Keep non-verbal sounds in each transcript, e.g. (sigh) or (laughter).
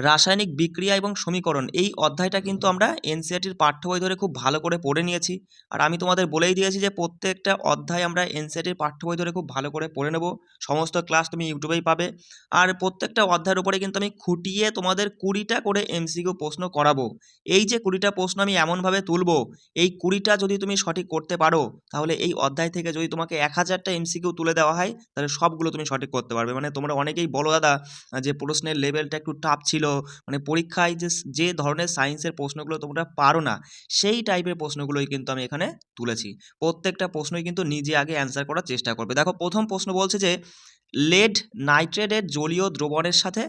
রাসায়নিক বিক্রিয়া এবং সমীকরণ, এই অধ্যায়টা কিন্তু আমরা এনসিআরটির পাঠ্য বই ধরে খুব ভালো করে পড়ে নিয়েছি। আর আমি তোমাদের বলেই দিয়েছি যে প্রত্যেকটা অধ্যায় আমরা এনসিআরটির পাঠ্য বই ধরে খুব ভালো করে পড়ে নেব। সমস্ত ক্লাস তুমি ইউটিউবেই পাবে। আর প্রত্যেকটা অধ্যায়ের উপরে কিন্তু আমি খুঁটিয়ে তোমাদের কুড়িটা করে এমসিকিউ প্রশ্ন করাবো। এই যে কুড়িটা প্রশ্ন আমি এমনভাবে তুলবো, এই কুড়িটা যদি তুমি সঠিক করতে পারো, তাহলে এই অধ্যায় থেকে যদি তোমাকে এক হাজারটা এমসিকিউ তুলে দেওয়া হয়, তাহলে সবগুলো তুমি সঠিক করতে পারবে। মানে তোমরা অনেকেই বলো, দাদা, যে প্রশ্নের লেভেলটা একটু টাফ ছিল মানে পরীক্ষায় যে যে ধরনের সায়েন্সের প্রশ্নগুলো তোমরা পারো না, সেই টাইপের প্রশ্নগুলোই কিন্তু আমি এখানে তুলেছি। প্রত্যেকটা প্রশ্নই কিন্তু নিজে আগে অ্যান্সার করার চেষ্টা করবে। দেখো, প্রথম প্রশ্ন বলছে যে লেড নাইট্রেটের জলীয় দ্রবণের সাথে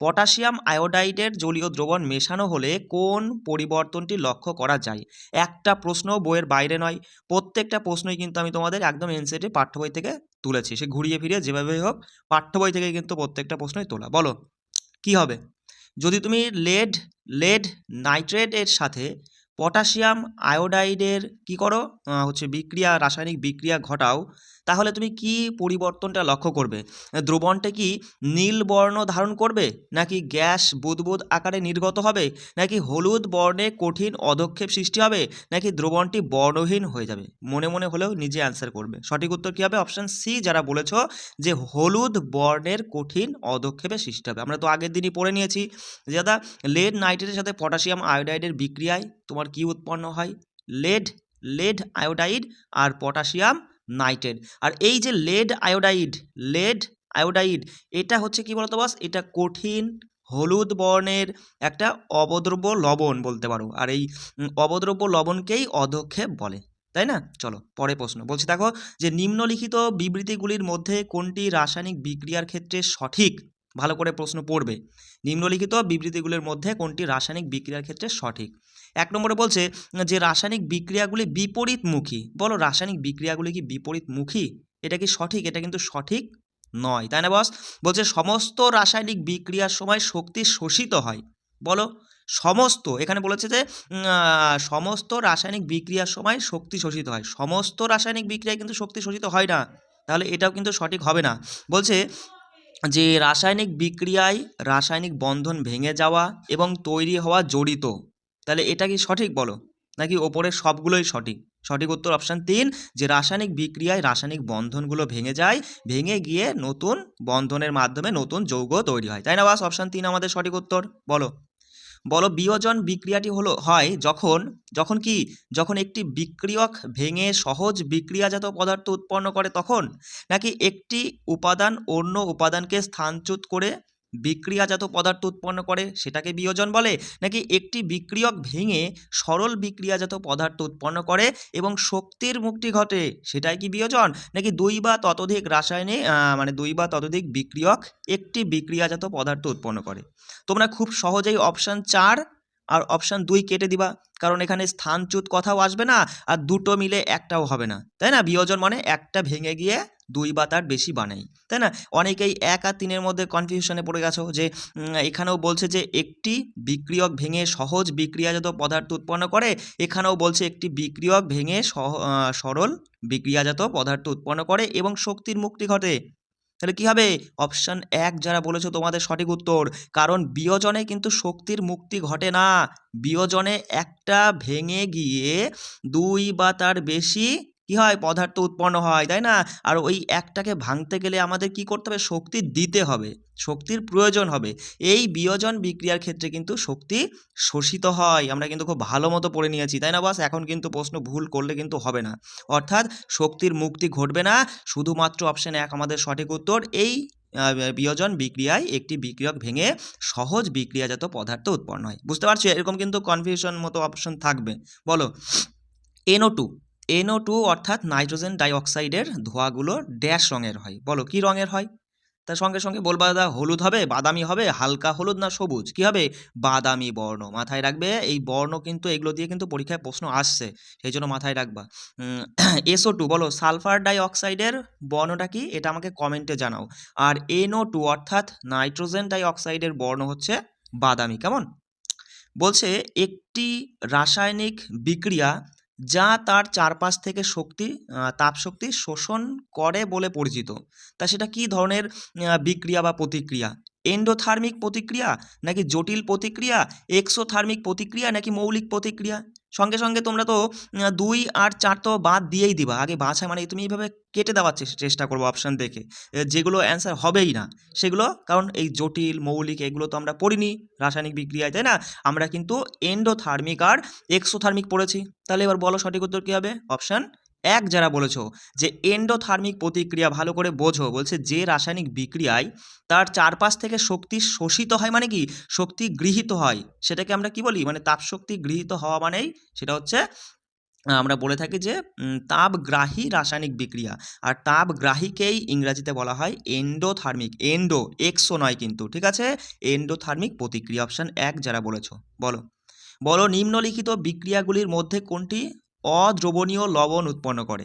পটাশিয়াম আয়োডাইডের জলীয় দ্রবণ মেশানো হলে কোন পরিবর্তনটি লক্ষ্য করা যায়? একটা প্রশ্ন বইয়ের বাইরে নয়, প্রত্যেকটা প্রশ্নই কিন্তু আমি তোমাদের একদম এনসেটে পাঠ্য বই থেকে তুলেছি। সে ঘুরিয়ে ফিরিয়ে যেভাবেই হোক, পাঠ্য বই থেকে কিন্তু প্রত্যেকটা প্রশ্নই তোলা। বলো, কি হবে? যদি তুমি লেড লেড নাইট্রেটের সাথে পটাশিয়াম আয়োডাইডের কি করো? হচ্ছে বিক্রিয়া, রাসায়নিক বিক্রিয়া ঘটাও তাহলে তুমি কি পরিবর্তনটা লক্ষ্য করবে? দ্রবণটা কি নীল বর্ণ ধারণ করবে? নাকি গ্যাস বুদবুদ আকারে নির্গত হবে? নাকি হলুদ বর্ণে কঠিন অধক্ষেপ সৃষ্টি হবে? নাকি দ্রবণটি বর্ণহীন হয়ে যাবে? মনে মনে হলেও নিজে অ্যান্সার করবে। সঠিক উত্তর কী হবে? অপশান সি যারা বলেছ যে হলুদ বর্ণের কঠিন অধক্ষেপের সৃষ্টি হবে। আমরা তো আগের দিনই পড়ে নিয়েছি যে দাদা লেড নাইট্রেটের সাথে পটাশিয়াম আয়োডাইডের বিক্রিয়ায় তোমার কি উৎপন্ন হয়? লেড লেড আয়োডাইড আর পটাশিয়াম নাইট্রেট। আর এই যে লেড আয়োডাইড লেড আয়োডাইড, এটা হচ্ছে কি বলতো বাস এটা কঠিন, হলুদ বর্ণের একটা অবদ্রব্য লবণ বলতে পারো। আর এই অবদ্রব্য লবণকেই অধক্ষেপ বলে, তাই না? চলো পরে প্রশ্ন। বলছি দেখো যে নিম্নলিখিত বিবৃতিগুলির মধ্যে কোনটি রাসায়নিক বিক্রিয়ার ক্ষেত্রে সঠিক? ভালো করে প্রশ্ন পড়বে। নিম্নলিখিত বিবৃতিগুলির মধ্যে কোনটি রাসায়নিক বিক্রিয়ার ক্ষেত্রে সঠিক? এক নম্বরে বলছে যে রাসায়নিক বিক্রিয়াগুলি বিপরীতমুখী। বলো রাসায়নিক বিক্রিয়াগুলি কি বিপরীতমুখী? এটা কি সঠিক? এটা কিন্তু সঠিক নয়। তাই না বস বলছে সমস্ত রাসায়নিক বিক্রিয়ার সময় শক্তি শোষিত হয়। বলো সমস্ত, এখানে বলেছে যে সমস্ত রাসায়নিক বিক্রিয়ার সময় শক্তি শোষিত হয়। সমস্ত রাসায়নিক বিক্রিয়ায় কিন্তু শক্তি শোষিত হয় না। তাহলে এটাও কিন্তু সঠিক হবে না। বলছে যে রাসায়নিক বিক্রিয়ায় রাসায়নিক বন্ধন ভেঙে যাওয়া এবং তৈরি হওয়া জড়িত। তাহলে এটা কি সঠিক বলো? নাকি ওপরের সবগুলোই সঠিক? সঠিক উত্তর অপশান তিন, যে রাসায়নিক বিক্রিয়ায় রাসায়নিক বন্ধনগুলো ভেঙে যায়, ভেঙে গিয়ে নতুন বন্ধনের মাধ্যমে নতুন যৌগ তৈরি হয়। তাই না বাস অপশান তিন আমাদের সঠিক উত্তর। বলো। বলো বিয়োজন বিক্রিয়াটি হলো, হয় যখন যখন কি, যখন একটি বিক্রিয়ক ভেঙে সহজ বিক্রিয়াজাত পদার্থ উৎপন্ন করে তখন? নাকি একটি উপাদান অন্য উপাদানকে স্থানচ্যুত করে বিক্রিয়াজাত পদার্থ উৎপন্ন করে, সেটাকে বিয়োজন বলে? নাকি একটি বিক্রিয়ক ভেঙে সরল বিক্রিয়াজাত পদার্থ উৎপন্ন করে এবং শক্তির মুক্তি ঘটে, সেটাই কি বিয়োজন? নাকি দুই বা ততোধিক রাসায়নিক মানে দুই বা ততোধিক বিক্রিয়ক একটি বিক্রিয়াজাত পদার্থ উৎপন্ন করে? তোমরা খুব সহজেই অপশান চার আর অপশান দুই কেটে দিবা, কারণ এখানে স্থানচ্যুত কথাও আসবে না, আর দুটো মিলে একটাও হবে না। তাই না? বিয়োজন মানে একটা ভেঙে গিয়ে দুই বা তার বেশি বানাই, তাই না? অনেকেই এক আর তিনের মধ্যে কনফিউশনে পড়ে গেছো যে এখানেও বলছে যে একটি বিক্রিয়ক ভেঙে সহজ বিক্রিয়াজাত পদার্থ উৎপন্ন করে, এখানেও বলছে একটি বিক্রিয়ক ভেঙে সরল বিক্রিয়াজাত পদার্থ উৎপন্ন করে এবং শক্তির মুক্তি ঘটে। তাহলে কি হবে? অপশান এক যারা বলেছ তোমাদের সঠিক উত্তর, কারণ বিয়োজনে কিন্তু শক্তির মুক্তি ঘটে না। বিয়োজনে একটা ভেঙে গিয়ে দুই বা তার বেশি কি হয়? পদার্থ উৎপন্ন হয়, তাই না? আর ওই একটাকে ভাঙতে গেলে আমাদের কি করতে হবে? শক্তি দিতে হবে, শক্তির প্রয়োজন হবে। এই বিয়োজন বিক্রিয়ার ক্ষেত্রে কিন্তু শক্তি শোষিত হয়। আমরা কিন্তু খুব ভালো মতো পড়ে নিয়েছি, তাই না বাস এখন কিন্তু প্রশ্ন ভুল করলে কিন্তু হবে না। অর্থাৎ শক্তির মুক্তি ঘটবে না, শুধুমাত্র অপশন এক আমাদের সঠিক উত্তর। এই বিয়োজন বিক্রিয়ায় একটি বিক্রিয়ক ভেঙে সহজ বিক্রিয়াজাত পদার্থ উৎপন্ন হয়। বুঝতে পারছ? এরকম কিন্তু কনফিউশন মতো অপশন থাকবে। বলো এনও টু এনও টু অর্থাৎ নাইট্রোজেন ডাইঅক্সাইডের ধোঁয়াগুলো ড্যাশ রঙের হয়। বলো, কি রঙের হয়? তার সঙ্গে সঙ্গে বলবা, দাদা, হলুদ হবে, বাদামি হবে, হালকা হলুদ না সবুজ? কি হবে? বাদামি বর্ণ। মাথায় রাখবে, এই বর্ণ কিন্তু, এগুলো দিয়ে কিন্তু পরীক্ষায় প্রশ্ন আসছে, সেই জন্য মাথায় রাখবা। এসও টু (clears throat) বলো, সালফার ডাই অক্সাইডের বর্ণটা কি? এটা আমাকে কমেন্টে জানাও। আর এনও টু অর্থাৎ নাইট্রোজেন ডাই অক্সাইডের বর্ণ হচ্ছে বাদামি, কেমন? বলছে, একটি রাসায়নিক বিক্রিয়া যা তার চারপাশ থেকে শক্তি তাপশক্তি শোষণ করে বলে পরিচিত। তা সেটা কি ধরনের বিক্রিয়া বা প্রতিক্রিয়া? এন্ডোথার্মিক প্রতিক্রিয়া নাকি জটিল প্রতিক্রিয়া এক্সোথার্মিক প্রতিক্রিয়া নাকি মৌলিক প্রতিক্রিয়া? সঙ্গে সঙ্গে তোমরা তো দুই আর চার তো বাদ দিয়েই দিবা। আগে বাছা মানে তুমি এইভাবে কেটে দেওয়ার চেষ্টা করব অপশান দেখে। যেগুলো অ্যান্সার হবেই না। সেগুলো কারণ এই জটিল, মৌলিক এগুলো তো আমরা পড়িনি রাসায়নিক বিক্রিয়ায়, তাই না? আমরা কিন্তু এন্ডোথার্মিক আর এক্সোথার্মিক পড়েছি। তাহলে এবার বলো সঠিক উত্তর কী হবে? অপশান এক যারা বলেছ যে এন্ডোথার্মিক প্রতিক্রিয়া ভালো করে বোঝো, বলছে যে রাসায়নিক বিক্রিয়ায় তার চারপাশ থেকে শক্তি শোষিত হয় মানে কি? শক্তি গৃহীত হয়। সেটাকে আমরা কি বলি? মানে তাপশক্তি গৃহীত হওয়া মানেই সেটা হচ্ছে, আমরা বলে থাকি যে তাপগ্রাহী রাসায়নিক বিক্রিয়া। আর তাপগ্রাহীকেই ইংরাজিতে বলা হয় এন্ডোথার্মিক এন্ডো এক্সো নয় কিন্তু, ঠিক আছে? এন্ডোথার্মিক প্রতিক্রিয়া অপশান এক যারা বলেছ। বলো। বলো, নিম্নলিখিত বিক্রিয়াগুলির মধ্যে কোনটি? অদ্রবণীয় লবণ উৎপন্ন করে।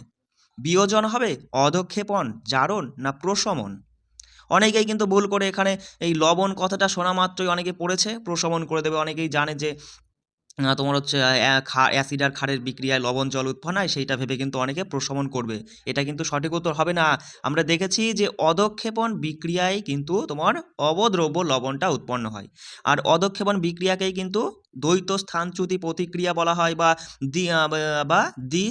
বিয়োজন হবে অধক্ষেপণ, জারণ না প্রশমন? অনেকেই কিন্তু ভুল করে এখানে এই লবণ কথাটা শোনা মাত্রই অনেকে পড়েছে, প্রশমন করে দেবে, অনেকেই জানে যে তোমার হচ্ছে অ্যাসিড আর ক্ষারের বিক্রিয়ায় লবণ, জল উৎপন্ন হয়, সেইটা ভেবে কিন্তু অনেকে প্রশমন করবে। এটা কিন্তু সঠিক উত্তর হবে না। আমরা দেখেছি যে অধক্ষেপণ বিক্রিয়ায় কিন্তু তোমার অবদ্রব্য লবণটা উৎপন্ন হয়। আর অধক্ষেপণ বিক্রিয়াকেই কিন্তু দ্বৈত স্থানচ্যুতি প্রতিক্রিয়া বলা হয় বা দ্বি বা দ্বি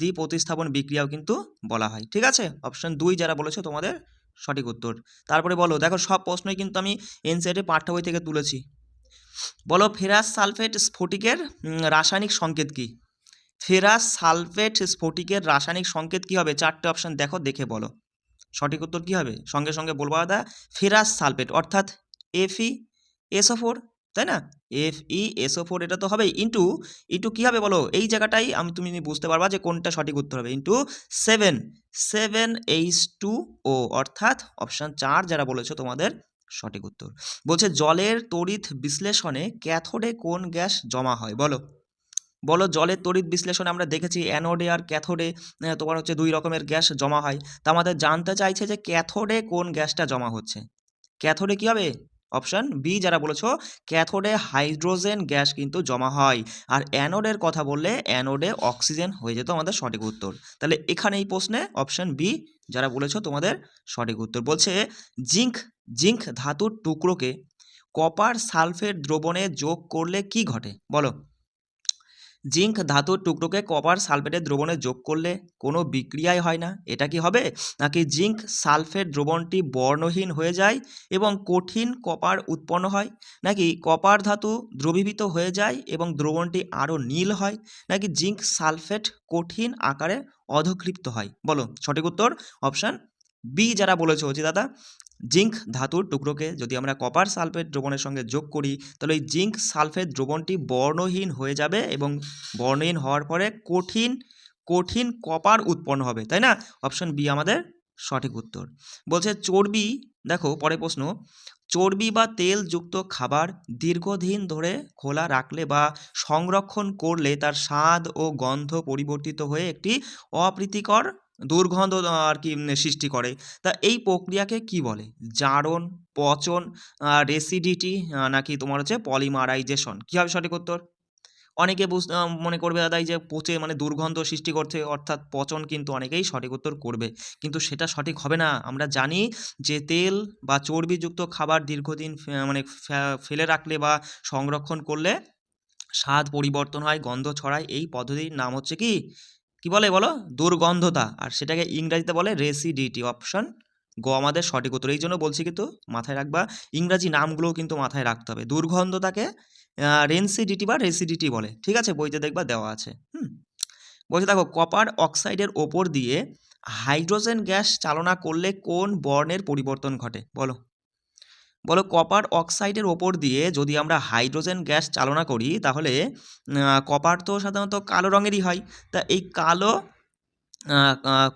দ্বি প্রতিস্থাপন বিক্রিয়াও কিন্তু বলা হয়। ঠিক আছে? অপশন দুই যারা বলেছ তোমাদের সঠিক উত্তর। তারপরে বলো, দেখো সব প্রশ্নই কিন্তু আমি এনসিআরটি পাঠ্য বই থেকে তুলেছি। বলো ফেরাস সালফেট স্ফটিকের রাসায়নিক সংকেত কি? ফেরাস সালফেট স্ফটিকের রাসায়নিক সংকেত কি হবে? চারটে অপশন দেখো, দেখে বলো। সঠিক উত্তর কি হবে? সঙ্গে সঙ্গে বলব দাদা ফেরাস সালফেট, অর্থাৎ এফ ই এসও ফোর তাই না? এফ ই এসও ফোর এটা তো হবে ইন্টু ইন্টু কী হবে বলো? এই জায়গাটাই আমি, তুমি বুঝতে পারবা যে কোনটা সঠিক উত্তর হবে। Into seven seven H two O অর্থাৎ অপশান চার যারা বলেছ তোমাদের সঠিক উত্তর। বলছে, জলের তড়িৎ বিশ্লেষণে ক্যাথোডে কোন গ্যাস জমা হয়? বলো। বলো, জলের তড়িৎ বিশ্লেষণে আমরা দেখেছি অ্যানোডে আর ক্যাথোডে তোমার হচ্ছে দুই রকমের গ্যাস জমা হয়। তা আমাদের জানতে চাইছে যে ক্যাথোডে কোন গ্যাসটা জমা হচ্ছে। ক্যাথোডে কী হবে? অপশন বি, যারা বলেছ, ক্যাথোডে হাইড্রোজেন গ্যাস কিন্তু জমা হয়। আর অ্যানোডের কথা বললে অ্যানোডে অক্সিজেন হয়ে যেত আমাদের সঠিক উত্তর। তাহলে এখানে এই প্রশ্নে অপশন বি যারা বলেছ তোমাদের সঠিক উত্তর বলছে জিঙ্ক জিঙ্ক ধাতুর টুকরোকে কপার সালফেট দ্রবণে যোগ করলে কি ঘটে? বলো। জিঙ্ক ধাতুর টুকরোকে কপার সালফেটের দ্রবণে যোগ করলে কোনো বিক্রিয়াই হয় না। এটা কি হবে? নাকি জিঙ্ক সালফেট দ্রবণটি বর্ণহীন হয়ে যায় এবং কঠিন কপার উৎপন্ন হয়? নাকি কপার ধাতু দ্রবীভূত হয়ে যায় এবং দ্রবণটি আরও নীল হয়? নাকি জিঙ্ক সালফেট কঠিন আকারে অধক্ষিপ্ত হয়। বলো, সঠিক উত্তর? অপশান বি যারা বলেছ যে, দাদা, জিঙ্ক ধাতুর টুকরোকে যদি আমরা কপার সালফেট দ্রবণের সঙ্গে যোগ করি, তাহলে ওই জিঙ্ক সালফেট দ্রবণটি বর্ণহীন হয়ে যাবে এবং বর্ণহীন হওয়ার পরে কঠিন কঠিন কপার উৎপন্ন হবে। তাই না? অপশন বি আমাদের সঠিক উত্তর। বলছে চর্বি, দেখো পরে প্রশ্ন চর্বি বা তেলযুক্ত খাবার দীর্ঘদিন ধরে খোলা রাখলে বা সংরক্ষণ করলে তার স্বাদ ও গন্ধ পরিবর্তিত হয়ে একটি অপ্রীতিকর দুর্গন্ধ আর কি সৃষ্টি করে। তা এই প্রক্রিয়াকে কি বলে? জারণ, পচন রেসিডিটি নাকি তোমার হচ্ছে পলিমারাইজেশন কী হবে সঠিক উত্তর? অনেকে বুঝ আহ, মনে করবে দাদা এই যে পচে মানে দুর্গন্ধ সৃষ্টি করছে অর্থাৎ পচন কিন্তু অনেকেই সঠিক উত্তর করবে। কিন্তু সেটা সঠিক হবে না। আমরা জানি যে তেল বা চর্বিযুক্ত খাবার দীর্ঘদিন মানে ফেলে রাখলে বা সংরক্ষণ করলে স্বাদ পরিবর্তন হয় গন্ধ ছড়ায়। এই পদ্ধতির নাম হচ্ছে কি? কি বলে বলো? দুর্গন্ধতা। আর সেটাকে ইংরাজিতে বলে রেসিডিটি অপশন গ আমাদের সঠিক উত্তর। এই জন্য বলছি কিন্তু মাথায় রাখবা, ইংরাজি নামগুলোও কিন্তু মাথায় রাখতে হবে। দুর্গন্ধতাকে রেনসিডিটি বা রেসিডিটি বলে। ঠিক আছে? বইতে দেখবা দেওয়া আছে। হুম? বলছে দেখো, কপার অক্সাইডের ওপর দিয়ে হাইড্রোজেন গ্যাস চালনা করলে কোন বর্ণের পরিবর্তন ঘটে? বলো। বলো, কপার অক্সাইডের ওপর দিয়ে যদি আমরা হাইড্রোজেন গ্যাস চালনা করি, তাহলে কপার তো সাধারণত কালো রঙেরই হয়। তা এই কালো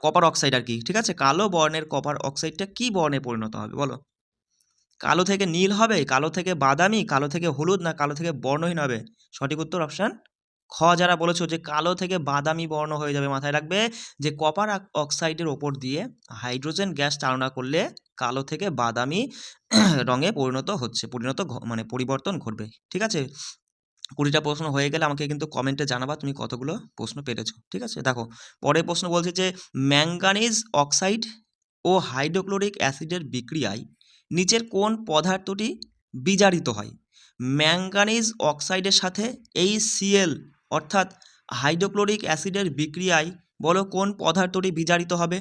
কপার অক্সাইড আর কি, ঠিক আছে? কালো বর্ণের কপার অক্সাইডটা কি বর্ণে পরিণত হবে বলো? কালো থেকে নীল হবে, কালো থেকে বাদামি, কালো থেকে হলুদ না কালো থেকে বর্ণহীন হবে? সঠিক উত্তর অপশান খ। যারা বলেছ যে কালো থেকে বাদামি বর্ণ হয়ে যাবে, মাথায় রাখবে যে কপার অক্সাইডের ওপর দিয়ে হাইড্রোজেন গ্যাস চালনা করলে কালো থেকে বাদামি (clears throat) রঙে পরিণত হচ্ছে, পরিণত মানে পরিবর্তন ঘটবে, ঠিক আছে? কুড়িটা প্রশ্ন হয়ে গেলে আমাকে কিন্তু কমেন্টে জানাবা তুমি কতগুলো প্রশ্ন পেরেছ, ঠিক আছে? দেখো, পরের প্রশ্ন বলছে যে ম্যাঙ্গানিজ অক্সাইড ও হাইড্রোক্লোরিক অ্যাসিডের বিক্রিয়ায় নিচের কোন পদার্থটি বিজারিত হয়? ম্যাঙ্গানিজ অক্সাইডের সাথে এই সিএল অর্থাৎ হাইড্রোক্লোরিক অ্যাসিডের বিক্রিয়ায় বলো কোন পদার্থটি বিজারিত হবে?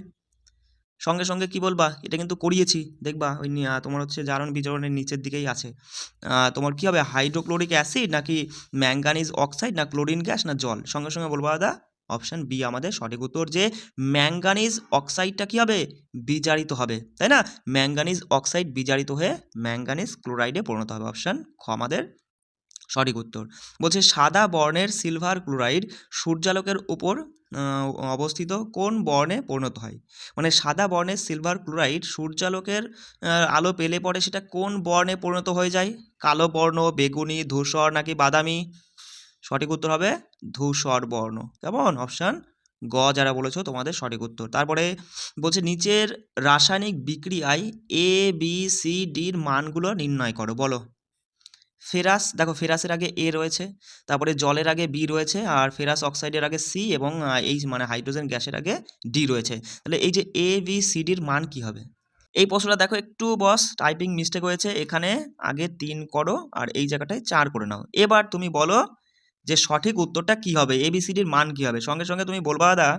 সঙ্গে সঙ্গে কি বলবা? এটা কিন্তু করিয়েছি। দেখবা ওই তোমার হচ্ছে জারণ বিজারণের নিচের দিকেই আছে। তোমার কি হবে? হাইড্রোক্লোরিক অ্যাসিড নাকি ম্যাঙ্গানিজ অক্সাইড না ক্লোরিন গ্যাস না জল? সঙ্গে সঙ্গে বলব দাদা। অপশান বি আমাদের সঠিক উত্তর যে ম্যাঙ্গানিজ অক্সাইডটা কি হবে? বিজারিত হবে। তাই না? ম্যাঙ্গানিজ অক্সাইড বিজারিত হয়ে ম্যাঙ্গানিজ ক্লোরাইডে পরিণত হবে। অপশান খ আমাদের। সঠিক উত্তর। বলছে, সাদা বর্ণের সিলভার ক্লোরাইড সূর্যালোকের উপর অবস্থিত কোন বর্ণে পরিণত হয়? মানে সাদা বর্ণের সিলভার ক্লোরাইড সূর্যালোকের আলো পেলে পরে সেটা কোন বর্ণে পরিণত হয়ে যায়? কালো বর্ণ, বেগুনি, ধূসর নাকি বাদামি? সঠিক উত্তর হবে ধূসর বর্ণ। কেমন? অপশান গ, যারা বলেছ তোমাদের সঠিক উত্তর। তারপরে বলছে, নিচের রাসায়নিক বিক্রিয়ায় এ বি সি ডির মানগুলো নির্ণয় করো। বলো। ফেরাস, দেখো ফেরাসের আগে এ রয়েছে, তারপরে জলের আগে বি রয়েছে, আর ফেরাস অক্সাইডের আগে সি এবং এই মানে হাইড্রোজেন গ্যাসের আগে ডি রয়েছে। তাহলে এই যে এ বি সি ডির মান কি হবে? এই প্রশ্নটা দেখো একটু বস টাইপিং মিস্টেক হয়েছে, এখানে আগে তিন করো, আর এই জায়গাটায় চার করে নাও। এবার তুমি বলো যে সঠিক উত্তরটা কি হবে? এবিসিডির মান কি হবে? সঙ্গে সঙ্গে তুমি বলবা, দাদা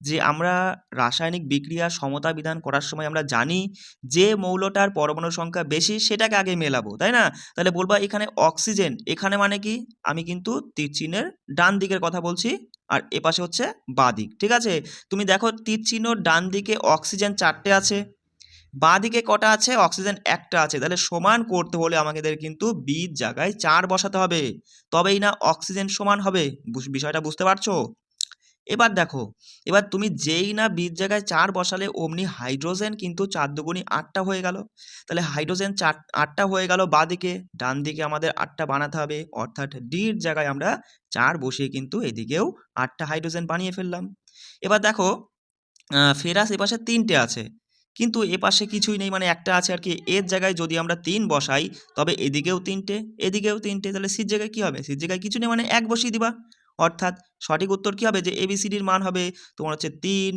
যে আমরা রাসায়নিক বিক্রিয়া সমতা বিধান করার সময় আমরা জানি যে মৌলটার পরমাণু সংখ্যা বেশি সেটাকে আগে মেলাবো, তাই না? তাহলে বলবা এখানে অক্সিজেন, এখানে মানে কি? আমি কিন্তু তীর চিহ্নের ডান দিকের কথা বলছি আর এপাশে হচ্ছে বাঁ দিক ঠিক আছে? তুমি দেখো তীর চিহ্ন ডান দিকে অক্সিজেন চারটে আছে বাঁ দিকে কটা আছে? অক্সিজেন একটা আছে। তাহলে সমান করতে হলে আমাদের কিন্তু বির জায়গায় চার বসাতে হবে। তবেই না অক্সিজেন সমান হবে? বিষয়টা বুঝতে পারছ? এবার দেখো, এবার তুমি যেই না বির জায়গায় চার বসালে অমনি হাইড্রোজেন কিন্তু চার দুগুণি আটটা হয়ে গেল। তাহলে হাইড্রোজেন চার, আটটা হয়ে গেল বাঁ দিকে ডান দিকে আমাদের আটটা বানাতে হবে। অর্থাৎ ডির জায়গায় আমরা চার বসিয়ে কিন্তু এদিকেও আটটা হাইড্রোজেন বানিয়ে ফেললাম। এবার দেখো ফেরাস এপাশে তিনটে আছে। কিন্তু এপাশে কিছুই নেই মানে একটা আছে আর কি। এর জায়গায় যদি আমরা তিন বসাই, তবে এদিকেও তিনটে এদিকেও তিনটে, তাহলে সির জায়গায় কী হবে? সির জায়গায় কিছু নেই মানে এক বসিয়ে দিবা। অর্থাৎ সঠিক উত্তর কী হবে? যে এবিসিডির মান হবে তোমার হচ্ছে তিন,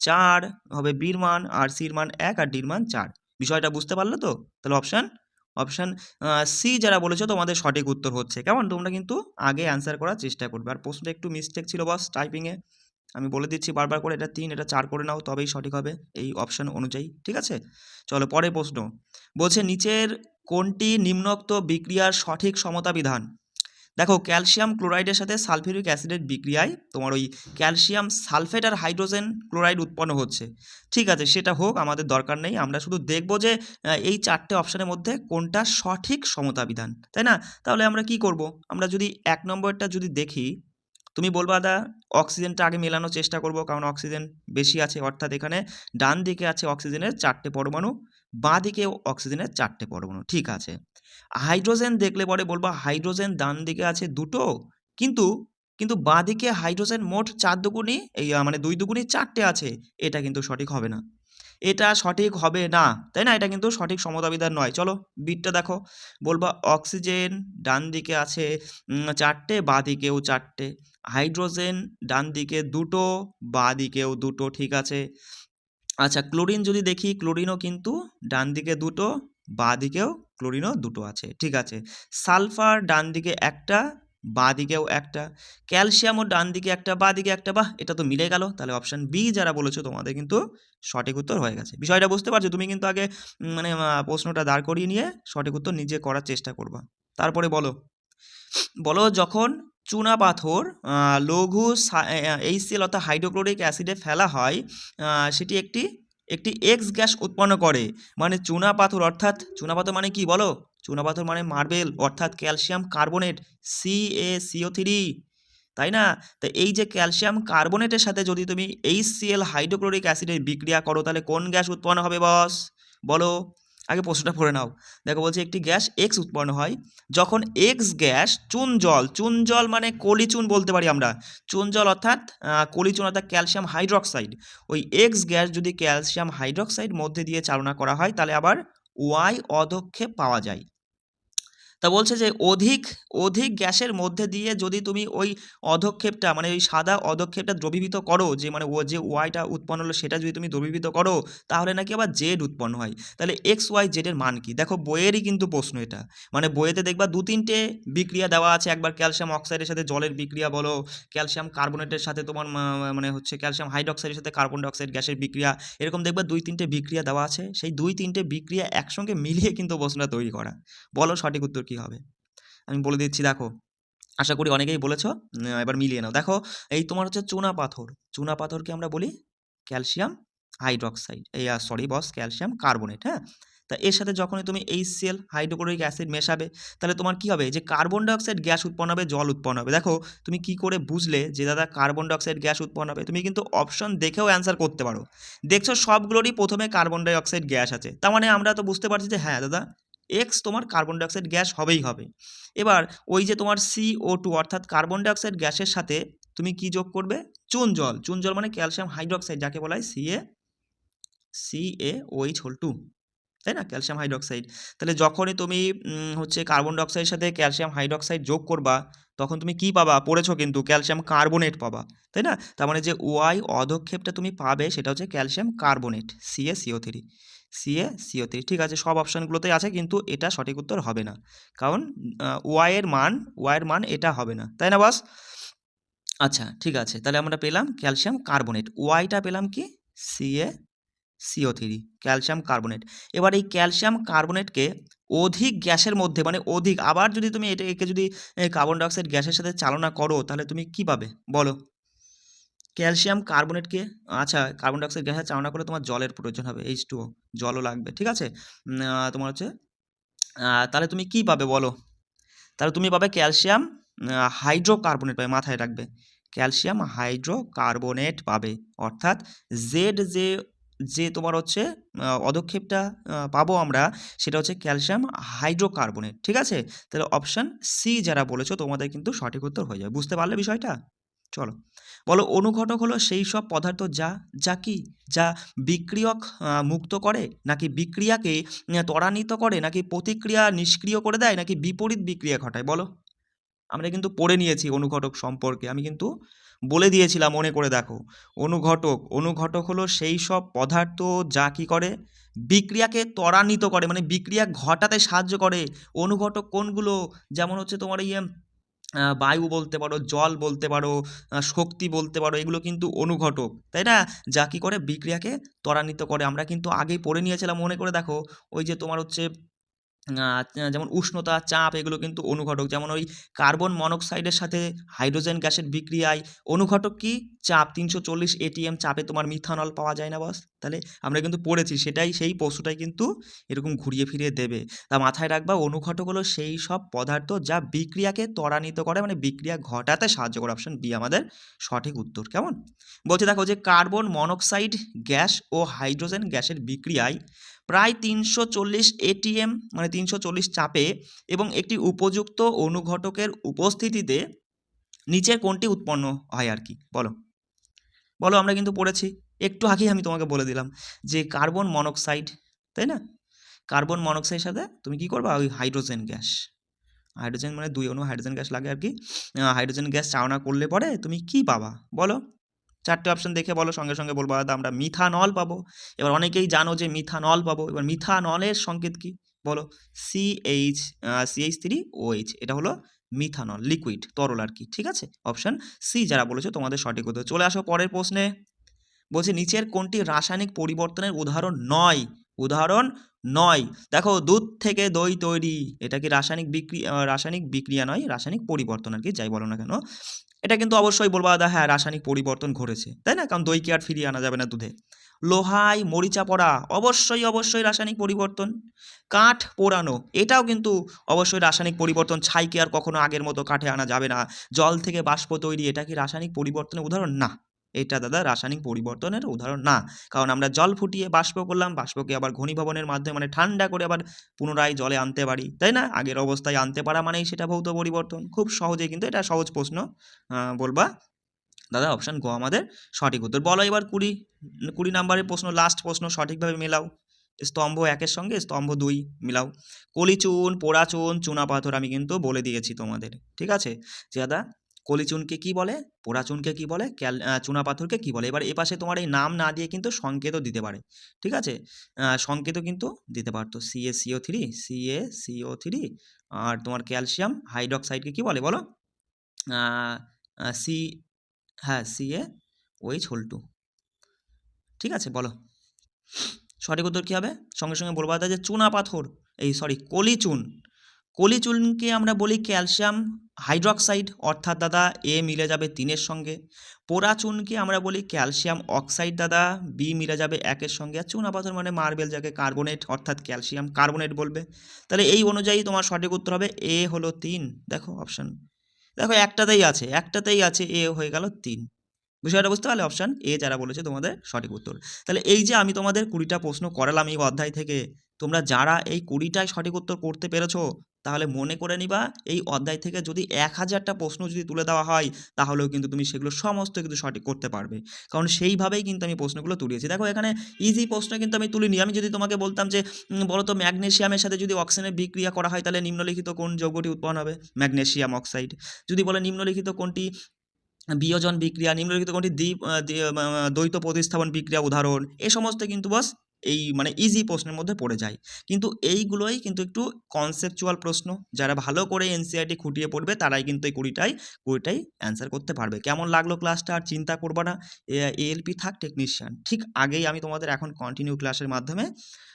চার, হবে বির মান আর সির মান এক আর ডির মান চার। বিষয়টা বুঝতে পারলে তো? তাহলে অপশান অপশান সি যারা বলেছ তোমাদের সঠিক উত্তর হচ্ছে। কেমন? তোমরা কিন্তু আগে অ্যান্সার করার চেষ্টা করবে। আর প্রশ্নটা একটু মিস্টেক ছিল বস টাইপিংয়ে আমি বলে দিচ্ছি বারবার করে, এটা তিন, এটা চার করে নাও, তবেই সঠিক হবে এই অপশন অনুযায়ী। ঠিক আছে? চলো পরের প্রশ্ন। বলছে, নিচের কোনটি নিম্নোক্ত বিক্রিয়ার সঠিক সমতা বিধান? দেখো ক্যালসিয়াম ক্লোরাইডের সাথে সালফিউরিক অ্যাসিডের বিক্রিয়ায় তোমার ওই ক্যালসিয়াম সালফেট আর হাইড্রোজেন ক্লোরাইড উৎপন্ন হচ্ছে। ঠিক আছে, সেটা হোক, আমাদের দরকার নেই। আমরা শুধু দেখব যে এই চারটে অপশানের মধ্যে কোনটা সঠিক সমতা বিধান তাই না? তাহলে আমরা কি করব? আমরা যদি এক নম্বরটা যদি দেখি, তুমি বলবা দা অক্সিজেনটা আগে মেলানোর চেষ্টা করব, কারণ অক্সিজেন বেশি আছে। অর্থাৎ এখানে ডান দিকে আছে অক্সিজেনের চারটে পরমাণু বাঁ দিকে অক্সিজেনের চারটে পরমাণু। ঠিক আছে হাইড্রোজেন দেখলে পরে বলবা হাইড্রোজেন ডান দিকে আছে দুটো। কিন্তু কিন্তু বাঁ দিকে হাইড্রোজেন মোট চার দুগুণই, এই মানে দুই দুগুণই চারটে আছে। এটা কিন্তু সঠিক হবে না। এটা সঠিক হবে না, তাই না? এটা কিন্তু সঠিক সমতাবিধান নয়। চলো, বিটটা দেখো। বলবা অক্সিজেন ডান দিকে আছে চারটে, বাঁ দিকেও চারটে। হাইড্রোজেন ডান দিকে দুটো, বাঁ দিকেও দুটো, ঠিক আছে? আচ্ছা ক্লোরিন যদি দেখি, ক্লোরিনও কিন্তু ডান দিকে দুটো বাঁ দিকেও ক্লোরিনও দুটো আছে, ঠিক আছে? সালফার ডান দিকে একটা বাঁ দিকেও একটা, ক্যালসিয়ামও ডান দিকে একটা বাঁ দিকে একটা, বাহ, এটা তো মিলে গেল। তাহলে অপশান বি যারা বলেছ তোমাদের কিন্তু সঠিক উত্তর হয়ে গেছে। বিষয়টা বুঝতে পারছ? তুমি কিন্তু আগে মানে প্রশ্নটা দাঁড় করিয়ে নিয়ে সঠিক উত্তর নিজে করার চেষ্টা করবা। তারপরে বলো। বলো যখন চুনা পাথর লঘু এইচসিএল অর্থাৎ হাইড্রোক্লোরিক অ্যাসিডে ফেলা হয় সেটি একটি একটি এক্স গ্যাস উৎপন্ন করে মানে চুনা পাথর, অর্থাৎ চুনা পাথর মানে কি বলো? চুনা পাথর মানে মার্বেল, অর্থাৎ calcium carbonate C A CO three তাই না? তো এই যে ক্যালসিয়াম কার্বোনেটের সাথে যদি তুমি এইচ সি এল হাইড্রোক্লোরিক অ্যাসিডের বিক্রিয়া করো, তাহলে কোন গ্যাস উৎপন্ন হবে বস? বলো। আগে প্রশ্নটা পড়ে নাও। দেখো বলছে, একটি গ্যাস এক্স উৎপন্ন হয় যখন এক্স গ্যাস চুন জল চুন জল মানে কলিচুন বলতে পারি আমরা। চুন জল অর্থাৎ কলিচুন কলি চুন অর্থাৎ ক্যালসিয়াম হাইড্রক্সাইড। ওই এক্স গ্যাস যদি ক্যালসিয়াম হাইড্রক্সাইড মধ্যে দিয়ে চালনা করা হয়, তাহলে আবার ওয়াই অধক্ষেপ পাওয়া যায়। তা বলছে যে অধিক অধিক গ্যাসের মধ্যে দিয়ে যদি তুমি ওই অধক্ষেপটা মানে ওই সাদা অধক্ষেপটা দ্রবীভূত করো, যে মানে ও যে ওয়াইটা উৎপন্ন হলো সেটা যদি তুমি দ্রবীভূত করো, তাহলে নাকি আবার জেড উৎপন্ন হয়। তাহলে এক্স ওয়াই জেডের মান কি? দেখো বইয়েরই কিন্তু প্রশ্ন এটা। মানে বইয়েতে দেখবা দু তিনটে বিক্রিয়া দেওয়া আছে, একবার ক্যালসিয়াম অক্সাইডের সাথে জলের বিক্রিয়া বলো, ক্যালসিয়াম কার্বনেটের সাথে তোমার মানে হচ্ছে ক্যালসিয়াম হাইড্রক্সাইডের সাথে কার্বন ডাইঅক্সাইড গ্যাসের বিক্রিয়া, এরকম দেখবা দুই তিনটে বিক্রিয়া দেওয়া আছে। সেই দুই তিনটে বিক্রিয়া একসঙ্গে মিলিয়ে কিন্তু প্রশ্নটা তৈরি করা। বলো সঠিক উত্তর কী হবে? আমি বলে দিচ্ছি, দেখো, আশা করি অনেকেই বলেছ এবার মিলিয়ে নাও। দেখো, এই তোমার হচ্ছে চুনা পাথর। চুনা পাথরকে আমরা বলি ক্যালসিয়াম হাইড্রক্সাইড। এই সরি বস ক্যালসিয়াম কার্বনেট হ্যাঁ? তা এর সাথে যখনই তুমি এই সেল হাইড্রোক্লোরিক অ্যাসিড মেশাবে, তাহলে তোমার কি হবে? যে কার্বন ডাইঅক্সাইড গ্যাস উৎপন্ন হবে, জল উৎপন্ন হবে। দেখো, তুমি কি করে বুঝলে যে দাদা কার্বন ডাইঅক্সাইড গ্যাস উৎপন্ন হবে? তুমি কিন্তু অপশন দেখেও অ্যান্সার করতে পারো। দেখছ, সবগুলোরই প্রথমে কার্বন ডাইঅক্সাইড গ্যাস আছে। তার মানে আমরা তো বুঝতে পারছি যে হ্যাঁ দাদা এক্স তোমার কার্বন ডাইঅক্সাইড গ্যাস হবেই হবে। এবার ওই যে তোমার সিও টু অর্থাৎ কার্বন ডাইঅক্সাইড গ্যাসের সাথে তুমি কি যোগ করবে? চুন জল। চুন জল মানে ক্যালসিয়াম হাইড্রক্সাইড যাকে বলা হয় CA CA OH whole two তাই না? ক্যালসিয়াম হাইড্রক্সাইড তাহলে যখনই তুমি হচ্ছে কার্বন ডাইঅক্সাইডের সাথে ক্যালসিয়াম হাইড্রক্সাইড যোগ করবা, তখন তুমি কি পাবা? পড়েছো কিন্তু ক্যালসিয়াম কার্বনেট পাবা, তাই না? তার মানে যে ওয়াই অধক্ষেপটা তুমি পাবে সেটা হচ্ছে calcium carbonate CA CO three CA CO three ঠিক আছে, সব অপশানগুলোতেই আছে, কিন্তু এটা সঠিক উত্তর হবে না। কারণ ওয়াইয়ের মান ওয়াইয়ের মান এটা হবে না। তাই না বাস আচ্ছা ঠিক আছে, তাহলে আমরা পেলাম ক্যালসিয়াম কার্বনেট ওয়াইটা পেলাম কি? CA CO three calcium carbonate এবার এই ক্যালসিয়াম কার্বনেটকে অধিক গ্যাসের মধ্যে মানে অধিক, আবার যদি তুমি এটা একে যদি কার্বন ডাইঅক্সাইড গ্যাসের সাথে চালনা করো, তাহলে তুমি কি পাবে? বলো। ক্যালসিয়াম কার্বনেটকে আচ্ছা কার্বন ডাইঅক্সাইড গ্যাসে চালনা করে তোমার জলের প্রয়োজন হবে এইচ টু জলও লাগবে ঠিক আছে? তোমার হচ্ছে তাহলে তুমি কি পাবে বলো? তাহলে তুমি পাবে ক্যালসিয়াম হাইড্রোকার্বনেট পাবে মাথায় রাখবে। ক্যালসিয়াম হাইড্রোকার্বনেট পাবে অর্থাৎ জেড যে যে তোমার হচ্ছে আহ, পাবো আমরা সেটা হচ্ছে ক্যালসিয়াম হাইড্রোকার্বনেট ঠিক আছে? তাহলে অপশান সি যারা বলেছ তোমাদের কিন্তু সঠিক উত্তর হয়ে যাবে বুঝতে পারলে বিষয়টা? চলো। বলো, অনুঘটক হলো সেই সব পদার্থ যা যা কি? যা বিক্রিয়ক মুক্ত করে? নাকি বিক্রিয়াকে ত্বরান্বিত করে? নাকি প্রতিক্রিয়া নিষ্ক্রিয় করে দেয়? নাকি বিপরীত বিক্রিয়া ঘটায়? বলো। আমরা কিন্তু পড়ে নিয়েছি অনুঘটক সম্পর্কে। আমি কিন্তু বলে দিয়েছিলাম, মনে করে দেখো। অনুঘটক অনুঘটক হলো সেই সব পদার্থ যা কি করে? বিক্রিয়াকে ত্বরান্বিত করে। মানে বিক্রিয়া ঘটাতে সাহায্য করে। অনুঘটক কোনগুলো? যেমন হচ্ছে তোমার ইয়ে বায়ু বলতে পারো, জল বলতে পারো শক্তি বলতে পারো, এগুলো কিন্তু অনুঘটক, তাই না? যা কী করে বিক্রিয়াকে ত্বরান্বিত করে। আমরা কিন্তু আগেই পড়ে নিয়েছিলাম, মনে করে দেখো, ওই যে তোমার হচ্ছে যেমন উষ্ণতা, চাপ এগুলো কিন্তু অনুঘটক। যেমন ওই কার্বন মনোক্সাইডের সাথে হাইড্রোজেন গ্যাসের বিক্রিয়ায় অনুঘটক কি? চাপ, তিনশো চল্লিশ এটিএম চাপে তোমার মিথানল পাওয়া যায় না বস তাহলে আমরা কিন্তু পড়েছি, সেটাই, সেই পশুটাই কিন্তু এরকম ঘুরিয়ে ফিরিয়ে দেবে। তা মাথায় রাখবা, অনুঘটক হলো সেই সব পদার্থ যা বিক্রিয়াকে ত্বরান্বিত করে মানে বিক্রিয়া ঘটাতে সাহায্য করে। অপশন বি আমাদের সঠিক উত্তর, কেমন? বলছে দেখো যে কার্বন মনোক্সাইড গ্যাস ও হাইড্রোজেন গ্যাসের বিক্রিয়ায় প্রায় তিনশো চল্লিশ এটিএম মানে তিনশো চল্লিশ চাপে এবং একটি উপযুক্ত অনুঘটকের উপস্থিতিতে নিচের কোনটি উৎপন্ন হয় আর কি? বলো। বলো, আমরা কিন্তু পড়েছি। একটু আগেই আমি তোমাকে বলে দিলাম যে কার্বন মনোক্সাইড, তাই না? কার্বন মনোক্সাইডের সাথে তুমি কি করবা? ওই হাইড্রোজেন গ্যাস। হাইড্রোজেন মানে দুই অণু হাইড্রোজেন গ্যাস লাগে আর কি। হাইড্রোজেন গ্যাস চালনা করলে পরে তুমি কি পাবা? বলো। চারটে অপশন দেখে বলো সঙ্গে সঙ্গে বলব দাদা আমরা মিথানল পাবো। এবার অনেকেই জানো যে মিথানল পাবো। এবার মিথানলের সংকেত কি? বলো সিএইচ সিএইচ থ্রি ওএইচ এটা হলো মিথানল লিকুইড তরল আর কি ঠিক আছে? অপশন সি যারা বলেছ তোমাদের সঠিক উত্তর। চলে আসো পরের প্রশ্নে। বলছে নিচের কোনটি রাসায়নিক পরিবর্তনের উদাহরণ নয়? উদাহরণ নয়। দেখো দুধ থেকে দই তৈরি। এটা কি রাসায়নিক বিক্রি আহ, রাসায়নিক বিক্রিয়া নয় রাসায়নিক পরিবর্তন আর কি যাই বলো না কেন। এটা কিন্তু অবশ্যই বলব দাদা হ্যাঁ রাসায়নিক পরিবর্তন ঘটেছে, তাই না? কারণ দই কি আর ফিরিয়ে আনা যাবে না দুধে। লোহায় মরিচা পড়া, অবশ্যই অবশ্যই রাসায়নিক পরিবর্তন। কাঠ পোড়ানো, এটাও কিন্তু অবশ্যই রাসায়নিক পরিবর্তন ছাইকে আর কখনো আগের মতো কাঠে আনা যাবে না। জল থেকে বাষ্প তৈরি, এটা কি রাসায়নিক পরিবর্তনের উদাহরণ? না। এটা দাদা রাসায়নিক পরিবর্তনের উদাহরণ। না, কারণ আমরা জল ফুটিয়ে বাষ্প করলাম, বাষ্পকে আবার ঘনীভবনের মাধ্যমে মানে ঠান্ডা করে আবার পুনরায় জলে আনতে পারি, তাই না? আগের অবস্থায় আনতে পারা মানেই সেটা ভৌত পরিবর্তন। খুব সহজে কিন্তু এটা সহজ প্রশ্ন বলবা? দাদা অপশান গো আমাদের। সঠিক উত্তর বলো এবার কুড়ি কুড়ি নাম্বারের প্রশ্ন লাস্ট প্রশ্ন সঠিকভাবে মেলাও। স্তম্ভ একের সঙ্গে স্তম্ভ দুই মিলাও। কলিচুন, পোড়াচুন, চুনাপাথর আমি কিন্তু বলে দিয়েছি তোমাদের, ঠিক আছে? যে দাদা কলিচুনকে কি বলে? পোড়াচুনকে কি বলে? ক্যাল চুনাপাথরকে কি বলে? এবার এপাশে তোমার এই নাম না দিয়ে কিন্তু সংকেতও দিতে পারে। ঠিক আছে? সংকেতও কিন্তু দিতে পারতো। C A CO three C A CO three আর তোমার ক্যালসিয়াম হাইড্রক্সাইডকে কি বলে বলো? সি হ্যাঁ C A OH whole two ঠিক আছে? বলো। সঠিক উত্তর কী হবে? সঙ্গে সঙ্গে বলব যে চুনা পাথর এই সরি কলিচুন। কলিচুনকে আমরা বলি ক্যালসিয়াম হাইড্রক্সাইড, অর্থাৎ দাদা, এ মিলে যাবে তিনের সঙ্গে। পোড়া চুনকে আমরা বলি ক্যালসিয়াম অক্সাইড, দাদা, বি মিলে যাবে একের সঙ্গে। আর চুনা পাথর মানে মার্বেল যাকে কার্বনেট, অর্থাৎ ক্যালসিয়াম কার্বনেট বলবে। তাহলে এই অনুযায়ী তোমার সঠিক উত্তর হবে এ হলো তিন। দেখো, অপশান। দেখো, একটাতেই আছে একটাতেই আছে এ হয়ে গেল তিন। বিষয়টা বুঝতে পারলে অপশান এ যারা বলেছে তোমাদের সঠিক উত্তর। তাহলে এই যে আমি তোমাদের কুড়িটা প্রশ্ন করালাম এই অধ্যায় থেকে তোমরা যারা এই কুড়িটায় সঠিক উত্তর করতে পেরেছ তাহলে মনে করে নিবা এই অধ্যায় থেকে যদি এক হাজারটা প্রশ্ন যদি তুলে দেওয়া হয় তাহলেও কিন্তু তুমি সেগুলো সমস্ত কিন্তু সঠিক করতে পারবে। কারণ সেইভাবেই কিন্তু আমি প্রশ্নগুলো তুলিয়েছি দেখো এখানে ইজি প্রশ্ন কিন্তু আমি তুলিনি। আমি যদি তোমাকে বলতাম যে উম, বলো তো ম্যাগনেশিয়ামের সাথে যদি অক্সিজেনের বিক্রিয়া করা হয় তাহলে নিম্নলিখিত কোন যৌগটি উৎপন্ন হবে? ম্যাগনেশিয়াম অক্সাইড যদি বলে নিম্নলিখিত কোনটি বিয়োজন বিক্রিয়া নিম্নলিখিত কোনটি দ্বি আহ, দ্বি- আহ, দ্বৈত প্রতিস্থাপন বিক্রিয়া উদাহরণ এ সমস্ত কিন্তু বস এই মানে ইজি প্রশ্নের মধ্যে পড়ে যায়। কিন্তু এইগুলোই কিন্তু একটু কনসেপচুয়াল প্রশ্ন। যারা ভালো করে এনসিআরটি খুঁটিয়ে পড়বে তারাই কিন্তু এই কুড়িটাই কুড়িটাই অ্যান্সার করতে পারবে। কেমন লাগল ক্লাসটা আর চিন্তা করবা না। এএলপি থাক টেকনিশিয়ান ঠিক আগেই আমি তোমাদের এখন কন্টিনিউ ক্লাসের মাধ্যমে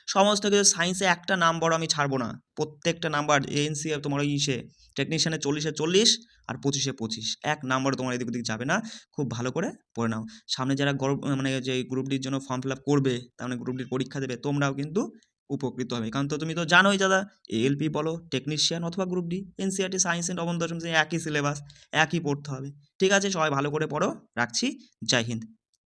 সমস্ত কিছু সায়েন্সে একটা নাম্বার আমি ছাড়বো না। প্রত্যেকটা নাম্বার এএনসিআর তোমার ইসে টেকনিশিয়ানে চল্লিশে চল্লিশ আর পঁচিশে পঁচিশ। এক নাম্বার তোমার এদিক ওদিক যাবে না, খুব ভালো করে পড়ে নাও। সামনে যারা গর্ব মানে যে গ্রুপটির জন্য ফর্ম ফিল আপ করবে, তার মানে গ্রুপটির পরীক্ষা দেবে, তোমরাও কিন্তু উপকৃত হবে। কারণ তো তুমি তো জানোই দাদা এএলপি বলো টেকনিশিয়ান অথবা group D NCERT science and নবম দশম একই সিলেবাস একই পড়তে হবে। ঠিক আছে, সবাই ভালো করে পড়ো, রাখছি। জয় হিন্দ।